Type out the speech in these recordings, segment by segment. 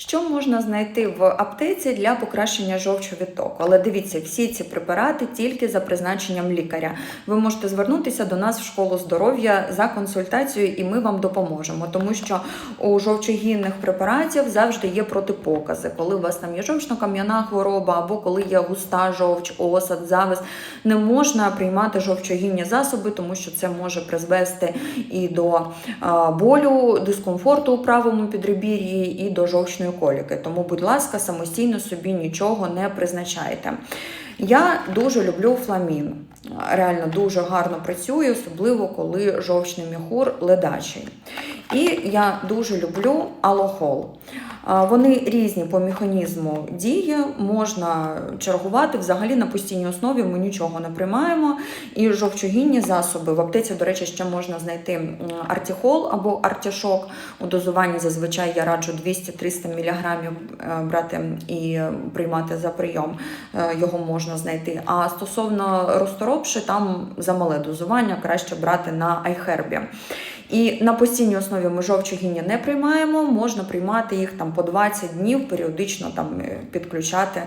Що можна знайти в аптеці для покращення жовчовідтоку? Але дивіться, всі ці препарати тільки за призначенням лікаря. Ви можете звернутися до нас в школу здоров'я за консультацією, і ми вам допоможемо, тому що у жовчогінних препаратів завжди є протипокази. Коли у вас там є жовчно-кам'яна хвороба, або коли є густа жовч, осад, завис, не можна приймати жовчогінні засоби, тому що це може призвести і до болю, дискомфорту у правому підребір'ї, і до жовчної коліки. Тому, будь ласка, самостійно собі нічого не призначайте. Я дуже люблю фламін. Реально дуже гарно працює, особливо коли жовчний міхур ледачий. І я дуже люблю алохол. Вони різні по механізму дії, можна чергувати взагалі на постійній основі. Ми нічого не приймаємо. І жовчогінні засоби в аптеці, до речі, ще можна знайти артіхол або артішок. У дозуванні зазвичай я раджу 200-300 мг е, брати і приймати за прийом. Е, Його можна знайти. А стосовно розторопши, там замале дозування краще брати на айхербі. І на постійній основі ми жовчогіння не приймаємо, можна приймати їх там по 20 днів, періодично там е, підключати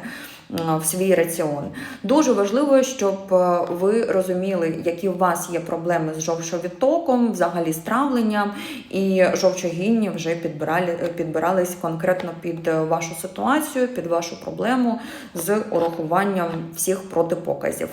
в свій раціон. Дуже важливо, щоб е, ви розуміли, які у вас є проблеми з жовчовідтоком, взагалі з травленням, і жовчогінні вже підбирали, підбирались конкретно під е, вашу ситуацію, під вашу проблему з урахуванням всіх протипоказів.